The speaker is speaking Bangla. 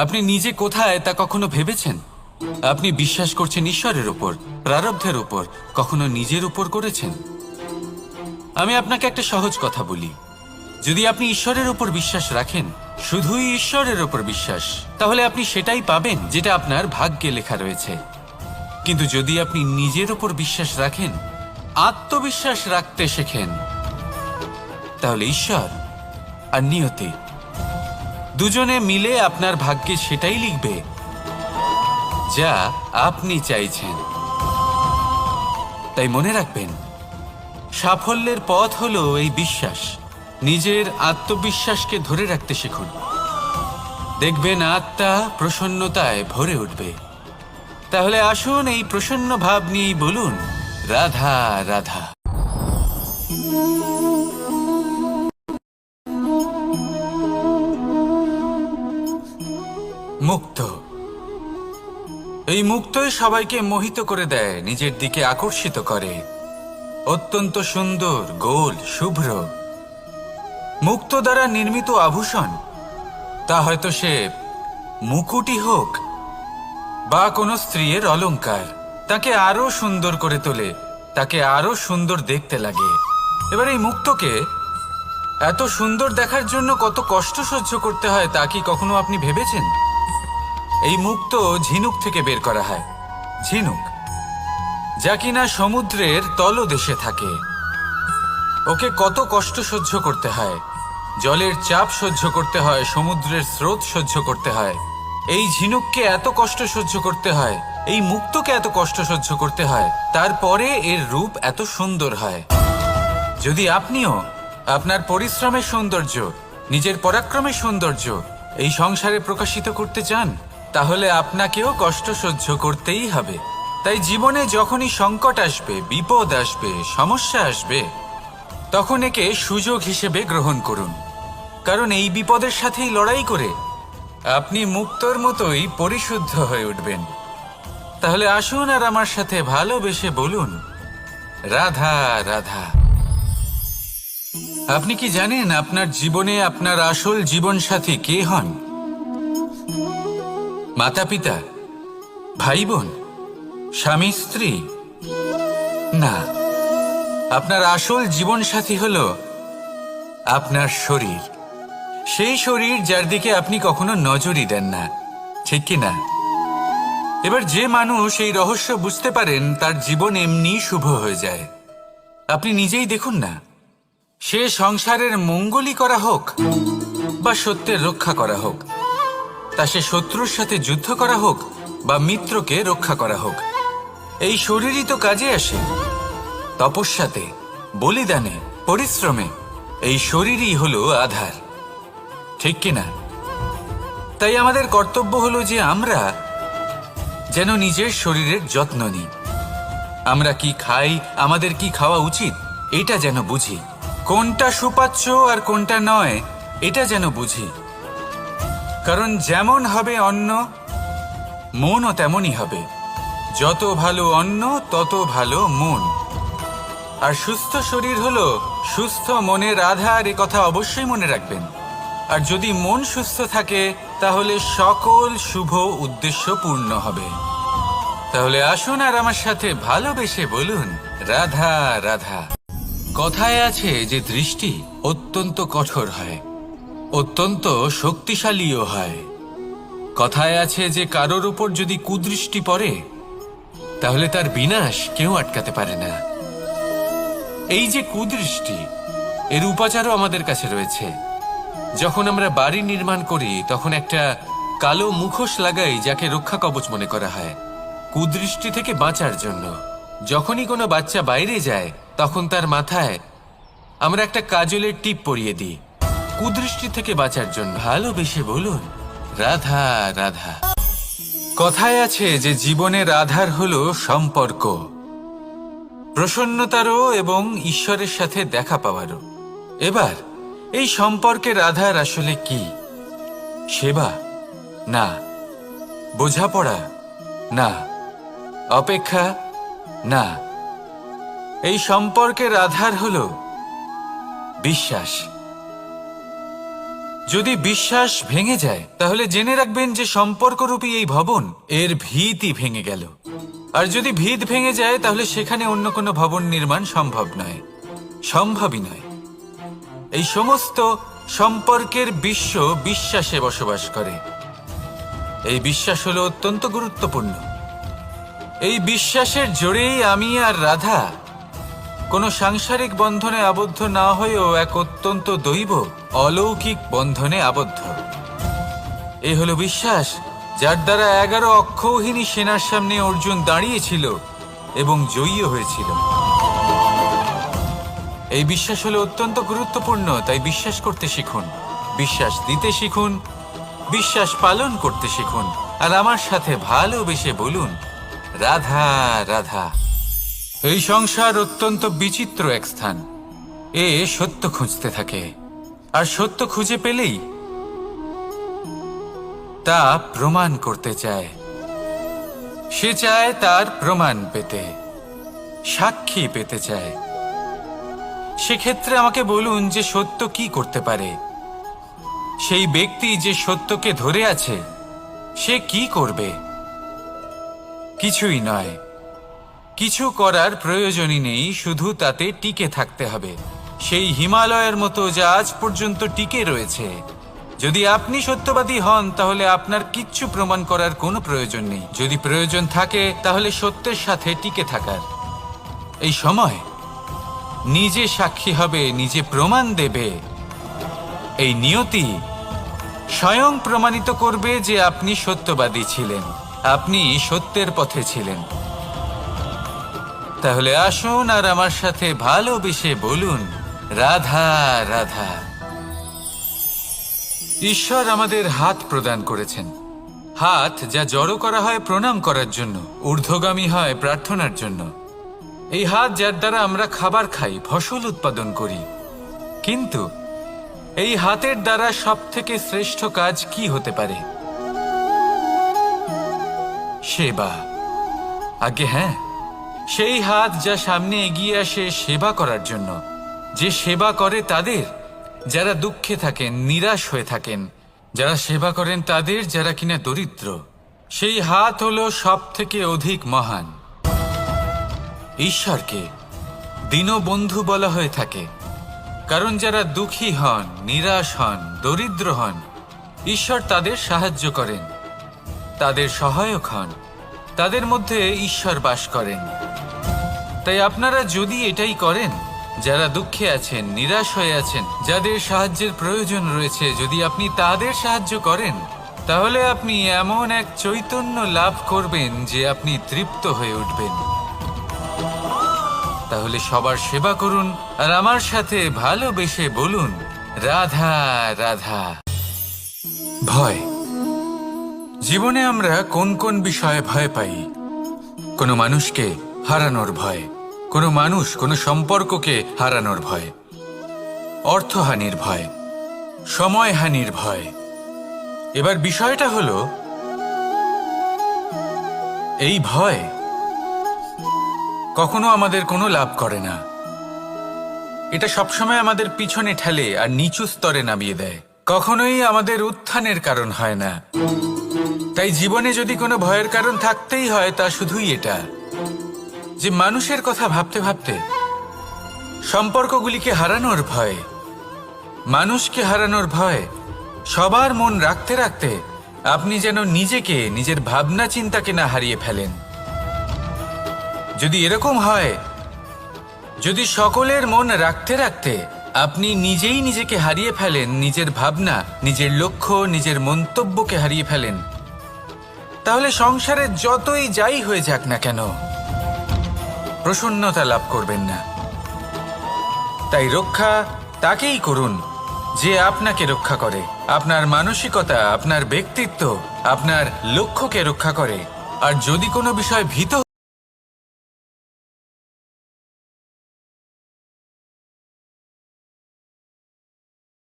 আপনি নিজে কোথায় তা কখনো ভেবেছেন? আপনি বিশ্বাস করছেন ঈশ্বরের উপর, প্রারব্ধের উপর, কখনো নিজের উপর করেছেন? আমি আপনাকে একটা সহজ কথা বলি। যদি আপনি ঈশ্বরের উপর বিশ্বাস রাখেন, শুধুই ঈশ্বরের উপর বিশ্বাস, তাহলে আপনি সেটাই পাবেন যেটা আপনার ভাগ্যে লেখা রয়েছে। কিন্তু যদি আপনি নিজের উপর বিশ্বাস রাখেন, আত্মবিশ্বাস রাখতে শেখেন, তাহলে ঈশ্বর আর নিয়তি দুজনে মিলে আপনার ভাগ্যে সেটাই লিখবে, যা আপনি চাইছেন। তাই মনে রাখবেন, সাফল্যের পথ হলো এই বিশ্বাস। নিজের আত্মবিশ্বাসকে ধরে রাখতে শিখুন। দেখবেন আত্মা প্রসন্নতায় ভরে উঠবে। তাহলে আসুন এই প্রসন্ন ভাব নিয়েই বলুন, রাধা রাধা। মুক্ত। এই মুক্তই সবাইকে মোহিত করে দেয়, নিজের দিকে আকর্ষিত করে। অত্যন্ত সুন্দর, গোল, শুভ্র। মুক্ত দ্বারা নির্মিত আভূষণ। তা হয়তো সে মুকুটি হোক, বা কোনো স্ত্রীর অলঙ্কার তাকে আরও সুন্দর করে তোলে, তাকে আরও সুন্দর দেখতে লাগে। এবার এই মুক্তকে এত সুন্দর দেখার জন্য কত কষ্ট সহ্য করতে হয় তা কি কখনো আপনি ভেবেছেন? এই মুক্ত ঝিনুক থেকে বের করা হয়। ঝিনুক, যা কিনা সমুদ্রের তলদেশে থাকে। ওকে কত কষ্ট সহ্য করতে হয়। জলের চাপ সহ্য করতে হয়, সমুদ্রের স্রোত সহ্য করতে হয়। এই ঝিনুককে এত কষ্ট সহ্য করতে হয়, এই মুক্তকে এত কষ্ট সহ্য করতে হয়, তারপরে এর রূপ এত সুন্দর হয়। যদি আপনিও আপনার পরিশ্রমের সৌন্দর্য, নিজের পরাক্রমের সৌন্দর্য এই সংসারে প্রকাশিত করতে চান তাহলে আপনাকেও কষ্ট সহ্য করতেই হবে। তাই জীবনে যখনই সংকট আসবে, বিপদ আসবে, সমস্যা আসবে, তখন একে সুযোগ হিসেবে গ্রহণ করুন। কারণ এই বিপদের সাথেই লড়াই করে আপনি মুক্তর মতোই পরিশুদ্ধ হয়ে উঠবেন। তাহলে আসুন আর আমার সাথে ভালোবেসে বলুন, রাধা রাধা। আপনি কি জানেন আপনার জীবনে আপনার আসল জীবনসাথী কে হন? মাতা পিতা ভাই বোন স্বামী, স্ত্রী? না, আপনার আসল জীবনসাথী হল আপনার শরীর। সেই শরীর যার দিকে আপনি কখনো নজরই দেন না, ঠিক কি না? এবার যে মানুষ এই রহস্য বুঝতে পারেন, তার জীবন এমনি শুভ হয়ে যায়। আপনি নিজেই দেখুন না, সে সংসারের মঙ্গলই করা হোক বা সত্যের রক্ষা করা হোক। তা সে শত্রুর সাথে যুদ্ধ করা হোক বা মিত্রকে রক্ষা করা হোক। এই শরীরই তো কাজে আসে। তপস্যাতে, বলিদানে, পরিশ্রমে এই শরীরই হলো আধার। ঠিক কিনা তাই আমাদের কর্তব্য হলো যে আমরা যেন নিজের শরীরের যত্ন নিই। আমরা কি খাই, আমাদের কি খাওয়া উচিত, এটা যেন বুঝি। কোনটা সুপাচ্য আর কোনটা নয়, এটা যেন বুঝি। কারণ যেমন হবে অন্ন, মনও তেমনই হবে। যত ভালো অন্ন, তত ভালো মন। আর সুস্থ শরীর হলো সুস্থ মনের আধার, এ কথা অবশ্যই মনে রাখবেন। আর যদি মন সুস্থ থাকে, তাহলে সকল শুভ উদ্দেশ্য পূর্ণ হবে। তাহলে আসুন আর আমার সাথে ভালোবেসে বলুন, রাধা রাধা। কথায় আছে যে দৃষ্টি অত্যন্ত কঠোর হয়। অত্যন্ত শক্তিশালীও হয়। কথায় আছে যে কারোর উপর যদি কুদৃষ্টি পড়ে, তাহলে তার বিনাশ কেউ আটকাতে পারে না। এই যে কুদৃষ্টি, এর উপাচারও আমাদের কাছে রয়েছে। যখন আমরা বাড়ি নির্মাণ করি, তখন একটা কালো মুখোশ লাগাই যাকে রক্ষা কবচ মনে করা হয়। কুদৃষ্টি থেকে বাঁচার জন্য। যখনই কোনো বাচ্চা বাইরে যায়, তখন তার মাথায় আমরা একটা কাজলের টিপ পরিয়ে দিই। কুদৃষ্টি থেকে বাঁচার জন্য। ভালোবেসে বলুন, রাধা রাধা। কথায় আছে যে জীবনের আধার হলো সম্পর্ক। প্রসন্নতারও এবং ঈশ্বরের সাথে দেখা পাওয়ারও। এবার, এই সম্পর্কের আধার আসলে কি? সেবা? না। বোঝাপড়া? না। অপেক্ষা? না। এই সম্পর্কের আধার হল বিশ্বাস। যদি বিশ্বাস ভেঙে যায়, তাহলে জেনে রাখবেন যে সম্পর্করূপী এই ভবন এর ভিতই ভেঙে গেল। আর যদি ভিত ভেঙে যায়, তাহলে সেখানে অন্য কোনো ভবন নির্মাণ সম্ভব নয়, সম্ভবই নয়। এই সমস্ত সম্পর্কের বিশ্ব বিশ্বাসে বসবাস করে। এই বিশ্বাস হলো অত্যন্ত গুরুত্বপূর্ণ। এই বিশ্বাসের জোরেই আমি আর রাধা কোনো সাংসারিক বন্ধনে আবদ্ধ না হয়েও এক অত্যন্ত দৈব, অলৌকিক বন্ধনে আবদ্ধ। এ হলো বিশ্বাস, যার দ্বারা এগারো অক্ষৌহিনী সেনার সামনে অর্জুন দাঁড়িয়েছিল এবং জয়ী হয়েছিল। এই বিশ্বাস হলো অত্যন্ত গুরুত্বপূর্ণ, তাই বিশ্বাস করতে শিখুন। বিশ্বাস দিতে শিখুন, বিশ্বাস পালন করতে শিখুন। আর আমার সাথে ভালোবেসে বলুন, রাধা রাধা। এই সংসার অত্যন্ত বিচিত্র এক স্থান। এ সত্য খুঁজতে থাকে। আর সত্য খুঁজে পেলেই তা প্রমাণ করতে চায়। সে চায় তার প্রমাণ পেতে, সাক্ষী পেতে চায়। সেক্ষেত্রে আমাকে বলুন যে সত্য কি করতে পারে? সেই ব্যক্তি যে সত্যকে ধরে আছে, সে কি করবে? কিছুই নয়। কিছু করার প্রয়োজনই নেই, শুধু তাতে টিকে থাকতে হবে। সেই হিমালয়ের মতো যা আজ পর্যন্ত টিকে রয়েছে। যদি আপনি সত্যবাদী হন, তাহলে আপনার কিচ্ছু প্রমাণ করার কোনো প্রয়োজন নেই। যদি প্রয়োজন থাকে, তাহলে সত্যের সাথে টিকে থাকার। এই সময় নিজে সাক্ষী হবে, নিজে প্রমাণ দেবে। এই নিয়তি স্বয়ং প্রমাণিত করবে যে আপনি সত্যবাদী ছিলেন। আপনি সত্যের পথে ছিলেন। তাহলে আসুন আর আমার সাথে ভালোবেসে বলুন, রাধা রাধা। ঈশ্বর আমাদের হাত প্রদান করেছেন। হাত যা জড়ো করা হয় প্রণাম করার জন্য, ঊর্ধ্বগামী হয় প্রার্থনার জন্য। এই হাত যার দ্বারা আমরা খাবার খাই, ফসল উৎপাদন করি। কিন্তু এই হাতের দ্বারা সব থেকে শ্রেষ্ঠ কাজ কি হতে পারে? সেবা। আগে হ্যাঁ সেই হাত যা সামনে এগিয়ে আসে সেবা করার জন্য। যে সেবা করে তাদের, যারা দুঃখে থাকেন, নিরাশ হয়ে থাকেন, যারা সেবা করেন তাদের, যারা কিনা দরিদ্র। সেই হাত হলো সব থেকে অধিক মহান। ঈশ্বরকে দীনবন্ধু বলা হয়ে থাকে। কারণ যারা দুঃখী হন, নিরাশ হন, দরিদ্র হন, ঈশ্বর তাদের সাহায্য করেন। তাদের সহায়ক হন। তাদের মধ্যে ঈশ্বর বাস করেন। তাই আপনারা যদি এটাই করেন, যারা দুঃখে আছেন, নিরাশ হয়ে আছেন, যাদের সাহায্যের প্রয়োজন রয়েছে, যদি আপনি তাদের সাহায্য করেন, তাহলে আপনি এমন এক চৈতন্য লাভ করবেন যে আপনি তৃপ্ত হয়ে উঠবেন। তাহলে সবার সেবা করুন, আর আমার সাথে ভালোবেসে বলুন, রাধা রাধা। ভয়। জীবনে আমরা কোন কোন বিষয়ে ভয় পাই? কোনো মানুষকে হারানোর ভয়, কোনো মানুষ, কোনো সম্পর্ককে হারানোর ভয়, অর্থহানির ভয়, সময়হানির ভয়। এবার বিষয়টা হলো, এই ভয় কখনো আমাদের কোনো লাভ করে না। এটা সবসময় আমাদের পিছনে ঠেলে আর নিচু স্তরে নামিয়ে দেয়। কখনোই আমাদের উত্থানের কারণ হয় না। তাই জীবনে যদি কোনো ভয়ের কারণ থাকতেই হয়, তা শুধুই এটা যে মানুষের কথা ভাবতে ভাবতে সম্পর্কগুলিকে হারানোর ভয়, মানুষকে হারানোর ভয়, সবার মন রাখতে রাখতে আপনি যেন নিজেকে, নিজের ভাবনা চিন্তাকে না হারিয়ে ফেলেন। যদি এরকম হয়, যদি সকলের মন রাখতে রাখতে আপনি নিজেই নিজেকে হারিয়ে ফেলেন, নিজের ভাবনা, নিজের লক্ষ্য, নিজের মন্তব্যকে হারিয়ে ফেলেন তাহলে সংসারে যতই যাই হয়ে যাক না কেন, প্রসন্নতা লাভ করবেন না। তাই রক্ষা তাকেই করুন, যে আপনাকে রক্ষা করে। আপনার মানসিকতা, আপনার ব্যক্তিত্ব, আপনার লক্ষ্যকে রক্ষা করে। আর যদি কোনো বিষয় ভীত